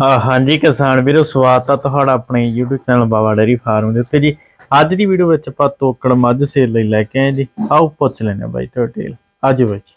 ਹਾਂਜੀ ਕਿਸਾਨ ਵੀਰੋ ਸਵਾਗਤ ਆ ਤੁਹਾਡਾ ਆਪਣੇ YouTube channel Baba dairy farm ਦੇ ਉੱਤੇ ਜੀ। ਅੱਜ ਦੀ ਵੀਡੀਓ ਵਿੱਚ ਆਪਾਂ ਤੋਕੜ ਮੱਝ ਸੇਲ ਲਈ ਲੈ ਕੇ ਆਏ ਜੀ। ਆਓ ਪੁੱਛ ਲੈਣੇ ਬਾਈ ਤੋਂ ਡਿਟੇਲ ਅੱਜ ਵਿੱਚ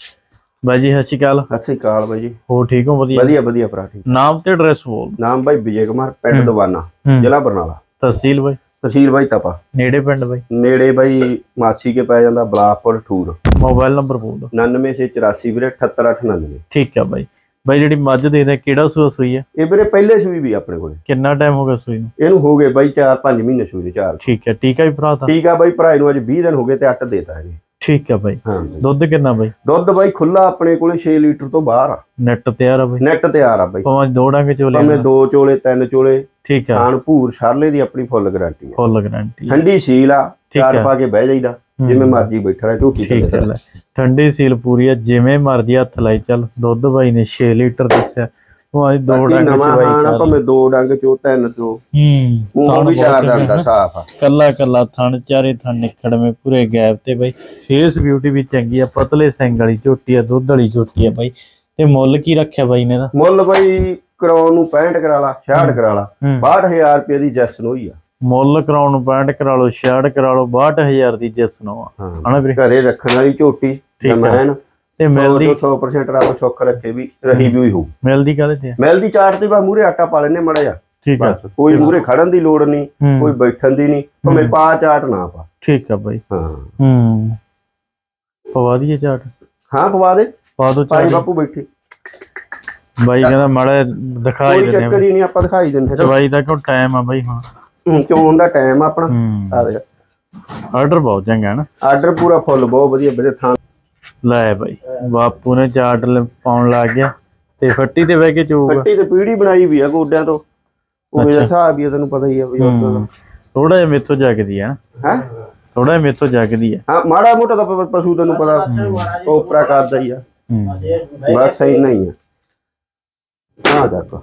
ਬਾਈ ਜੀ ਸਤਿ ਸ਼੍ਰੀ ਅਕਾਲ। ਸਤਿ ਸ੍ਰੀ ਅਕਾਲ ਬਾਈ ਜੀ। ਹੋ ਠੀਕ ਹੋ? ਵਧੀਆ। ਵਧੀਆ ਵਧੀਆ ਭਰਾ ਠੀਕ। ਨਾਮ ਤੇ ਐਡਰੈਸ ਬੋਲ। ਨਾਮ ਬਾਈ ਵਿਜੇ ਕੁਮਾਰ ਪਿੰਡ ਦਵਾਨਾ। ਜ਼ਿਲ੍ਹਾ ਬਰਨਾਲਾ। ਤਹਿਸੀਲ ਬਾਈ? ਤਹਿਸੀਲ ਬਾਈ ਤਪਾ। ਨੇੜੇ ਪਿੰਡ ਬਾਈ? ਨੇੜੇ ਬਾਈ ਮਾਸੀ ਕੇ ਪੈ ਜਾਂਦਾ ਬਲਾਪੁਰ ਠੂਰ। ਮੋਬਾਈਲ ਨੰਬਰ ਬੋਲ ਦਿਓ। 9984 ਵੀਰੇ 78899 ਠੀਕ ਆ ਬਾਈ। ਬਾਈ ਜਿਹੜੀ ਮੱਝ ਦੇ ਦੇ ਕਿਹੜਾ ਸੂਆ ਸੂਈ ਆ? ਇਹ ਵੀਰੇ ਪਹਿਲੇ ਸੂਈ ਵੀ ਆਪਣੇ ਕੋਲੇ। ਕਿੰਨਾ ਟਾਈਮ ਹੋ ਗਿਆ ਸੂਈ ਨੂੰ? ਇਹਨੂੰ ਹੋ ਗਏ ਬਾਈ 4-5 ਮਹੀਨੇ ਸੂਈ ਦੇ ਚਾਰ। ਠੀਕ ਹੈ ਟੀਕਾ ਵੀ ਭਰਾ ਤਾ। ਠੀਕ ਆ ਬਾਈ ਭਰਾ ਨੂੰ ਅੱਜ 20 ਦਿਨ ਹੋ ਗਏ ਤੇ ਅੱਟ ਦੇਤਾ ਇਹਨੇ। ਠੀਕ ਹਾਂ ਬਾਈ। ਦੁੱਧ ਕਿੰਨਾ ਬਾਈ? ਦੁੱਧ ਬਾਈ ਖੁੱਲਾ ਆਪਣੇ ਕੋਲੇ 6 ਲੀਟਰ ਤੋਂ ਬਾਹਰ ਆ। ਨੈਟ ਤਿਆਰ ਆ ਬਾਈ। ਨੈਟ ਤਿਆਰ ਆ ਬਾਈ। ਭਾਵੇਂ ਦੋ ਡੰਗ ਚੋਲੇ ਭਾਵੇਂ ਦੋ ਚੋਲੇ ਤਿੰਨ ਚੋਲੇ। ਠੀਕ ਆ। ਖਾਣ ਭੂਰ ਸ਼ਰਲੇ ਦੀ ਆਪਣੀ ਫੁੱਲ ਗਾਰੰਟੀ ਆ। ਫੁੱਲ ਗਾਰੰਟੀ ਠੰਡੀ ਸੀਲ ਆ ਚਾਰ। ਪਾ ਕੇ ਬਹਿ ਜਾਈਦਾ। ਜਿਵੇਂ ਮਰਜ਼ੀ ਬੈਠਾ ਰਹੇ ਝੂਠੀ ਠੀਕ ਤੇ ਹੈ। ਠੰਡੀ ਸੀਲ ਪੂਰੀ ਆ ਜਿਵੇਂ ਮਰਜ਼ੀ ਹੱਥ ਲਾਈ ਚੱਲ। ਦੁੱਧ ਬਾਈ ਨੇ 6 ਲੀਟਰ ਦੱਸਿਆ। ਉਹ ਅੱਜ ਦੋ ਡੰਗ ਚਵਾਈ ਆਣਾ ਕਰ ਭਾਵੇਂ ਦੋ ਡੰਗ ਚੋ ਤਿੰਨ ਚੋ। ਹੂੰ। ਉਹ ਵੀ ਚਾਰ ਡੰਗ ਦਾ ਸਾਫ਼ ਆ। ਕੱਲਾ ਕੱਲਾ ਥਣ ਚਾਰੇ ਥਣ ਨਿਕੜਵੇਂ ਪੂਰੇ ਗੈਪ ਤੇ ਬਾਈ। ਫੇਸ ਬਿਊਟੀ ਵੀ ਚੰਗੀ ਆ ਪਤਲੇ ਸਿੰਘ ਵਾਲੀ ਝੋਟੀ ਆ ਦੁੱਧ ਵਾਲੀ ਝੋਟੀ ਆ ਬਾਈ। ਤੇ ਮੁੱਲ ਕੀ ਰੱਖਿਆ ਬਾਈ ਨੇ ਦਾ ਮੁੱਲ ਬਈ ਕਰਾਉਣ ਨੂੰ 65 ਕਰਾ ਲਾ 66 ਕਰਾ ਲਾ ਹੂੰ 62000 ਰੁਪਏ ਦੀ ਜੈਸਨ ਹੋਈ ਆ। ਮੁੱਲ ਕਰਾਉਣ ਨੂੰ 65 ਕਰਾ ਲਓ 66 ਕਰਾ ਲਓ 62000 ਦੀ ਜਿਸ ਨੂੰ ਹਾਂ। ਹਨਾ ਵੀਰੇ? ਘਰੇ ਰੱਖਣ ਵਾਲੀ ਝੋਟੀ। ਜਮੈਨ ਤੇ ਮਿਲਦੀ 100% ਰੱਬ ਸੁੱਖ ਰੱਖੇ ਵੀ ਰਹੀ ਵੀ ਹੋ ਮਿਲਦੀ ਕਾਹਦੇ ਤੇ? ਮਿਲਦੀ ਚਾਟ ਤੇ ਬਾ ਮੂਰੇ ਆਟਾ ਪਾ ਲੈਨੇ ਮੜਾ ਜਾ ਠੀਕ ਬਸ ਕੋਈ ਮੂਰੇ ਖੜਨ ਦੀ ਲੋੜ ਨਹੀਂ ਹੂੰ। ਕੋਈ ਬੈਠਣ ਦੀ ਨਹੀਂ ਭਾਵੇਂ ਪਾ ਚਾਟ ਨਾ ਪਾ। ਠੀਕ ਆ ਬਾਈ। ਹਾਂ। ਹੂੰ। ਪਵਾ ਦਈਏ ਚਾਟ ਹਾਂ ਪਵਾ ਦੇ। ਪਾ ਦੋ ਭਾਈ ਚਾਟ ਬਾਪੂ ਬੈਠੇ। ਬਾਈ ਕਹਿੰਦਾ ਮਾੜਾ ਦਿਖਾਈ ਕੋਈ ਦਿੰਦੇ ਚੱਕਰ ਹੀ ਨਹੀਂ ਆਪਾਂ ਦਿਖਾਈ ਦਿੰਦੇ ਚਵਾਈ ਦਾ ਕਿਉਂ ਟਾਈਮ ਆ ਬਾਈ ਹੁਣ ਕਿਉਂ ਹੁੰਦਾ ਟਾਈਮ ਆਪਣਾ? ਆ ਦੇ ਆਰਡਰ ਬਹੁਤ ਚੰਗਾ ਹੈ ਨਾ। ਆਰਡਰ ਪੂਰਾ ਫੁੱਲ ਬਹੁਤ ਵਧੀਆ ਵੀਰੇ ਥਾਂ। ਲੈ ਬਾਈ ਬਾਪੂ ਨੇ ਚਾਟ ਪਾਉਣ ਲੱਗ ਗਿਆ ਤੇ ਫੱਟੀ ਤੇ ਬਹਿ ਕੇ ਚੂਗਾ ਫੱਟੀ ਤੇ ਪੀੜੀ ਬਣਾਈ ਵੀ ਆ ਗੋਡਿਆਂ ਤੋਂ। ਉਹ ਜਿਹੜਾ ਹਿਸਾਬ ਹੀ ਆ ਤੈਨੂੰ ਪਤਾ ਹੀ ਆ ਬਜ਼ੁਰਗਾਂ ਦਾ ਥੋੜਾ ਜਿਹਾ ਮੇਥੋਂ ਜਗਦੀ ਆ ਹੈ? ਥੋੜਾ ਜਿਹਾ ਮੇਥੋਂ ਜਗਦੀ ਆ। ਹਾਂ ਮਾੜਾ ਮੋਟਾ ਤਾਂ ਪਸ਼ੂ ਤੈਨੂੰ ਪਤਾ ਉਪਰਾ ਕਰਦਾ ਹੀ ਆ। ਬਸ ਸਹੀ ਨਹੀਂ ਆ। ਹਾਂ ਦੇਖੋ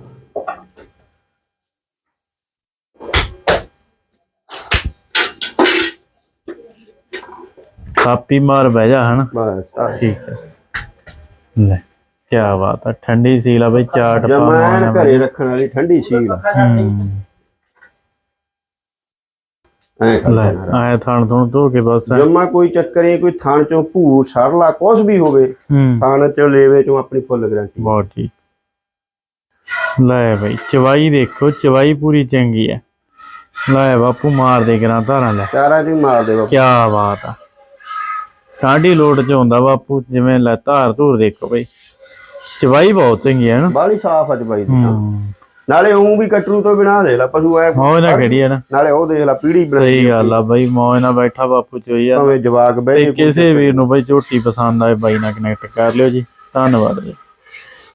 ਥਾਪੀ ਮਾਰ ਬਹਿ ਜਾ ਹਨਾ। ਬਸ ਆ। ਠੀਕ ਹੈ। ਲੈ ਕੀ ਬਾਤ ਆ ਠੰਡੀ ਸੀਲ ਆ ਬਈ ਚਾਟ ਜਮਾਨ ਘਰੇ ਰੱਖਣ ਵਾਲੀ ਠੰਡੀ ਸੀਲ ਆ। ਹੂੰ। ਐਂ ਲੈ ਆਇਆ ਥਾਣ ਥੁਣ ਧੋ ਕੇ ਬਸ ਜਮਾ ਕੋਈ ਚੱਕਰ ਨਹੀਂ ਕੋਈ ਥਾਣ ਚੋਂ ਭੂਰ ਸਰਲਾ ਕੁਛ ਵੀ ਹੋਵੇ ਥਾਣ ਚੋਂ ਲੇਵੇ ਚੋਂ ਆਪਣੀ ਫੁੱਲ ਗਾਰੰਟੀ। ਬਹੁਤ ਠੀਕ। ਲੈ ਬਈ ਚਵਾਈ ਦੇਖੋ ਚਵਾਈ ਪੂਰੀ ਚੰਗੀ ਹੈ ਲੈ ਬਾਪੂ ਮਾਰ ਦੇ ਕਰਾਂ ਧਾਰਾਂ ਲੈ। ਚਾਰਾਂ ਹੀ ਮਾਰ ਦੇ ਬਾਪੂ। ਕੀ ਬਾਤ ਆ। ਕਾਂਡੀ ਲੋਟ ਚ ਹੁੰਦਾ ਬਾਪੂ ਜਿਵੇਂ ਲੈ ਧਾਰ ਧੂਰ ਦੇਖੋ ਬਈ। ਚਵਾਈ ਬਹੁਤ ਚੰਗੀ ਹੈ ਨਾ। ਬਾਲੀ ਸਾਫ਼ ਅੱਜ ਬਾਈ ਦੀ। ਤਾਂ। ਹੂੰ। ਨਾਲੇ ਉਹ ਵੀ ਕਟਰੂ ਤੋਂ ਬਿਨਾ ਦੇ ਲਾ ਪਸ਼ੂ ਐ। ਮੌਜ ਨਾ ਖੜੀ ਹੈ ਨਾ। ਨਾਲੇ ਉਹ ਦੇਖ ਲਾ ਪੀੜੀ ਸਹੀ ਗੱਲ ਆ ਬਈ ਮੌਜ ਨਾਲ ਬੈਠਾ ਬਾਪੂ ਚੋਈ ਆ। ਭਾਵੇਂ ਜਵਾਕ ਤੇ ਬਹਿ ਕਿਸੇ ਵੀਰ ਨੂੰ ਬਈ ਝੋਟੀ ਪਸੰਦ ਆਏ ਬਾਈ ਨਾਲ ਕਨੈਕਟ ਕਰ ਲਿਓ ਜੀ। ਧੰਨਵਾਦ ਜੀ।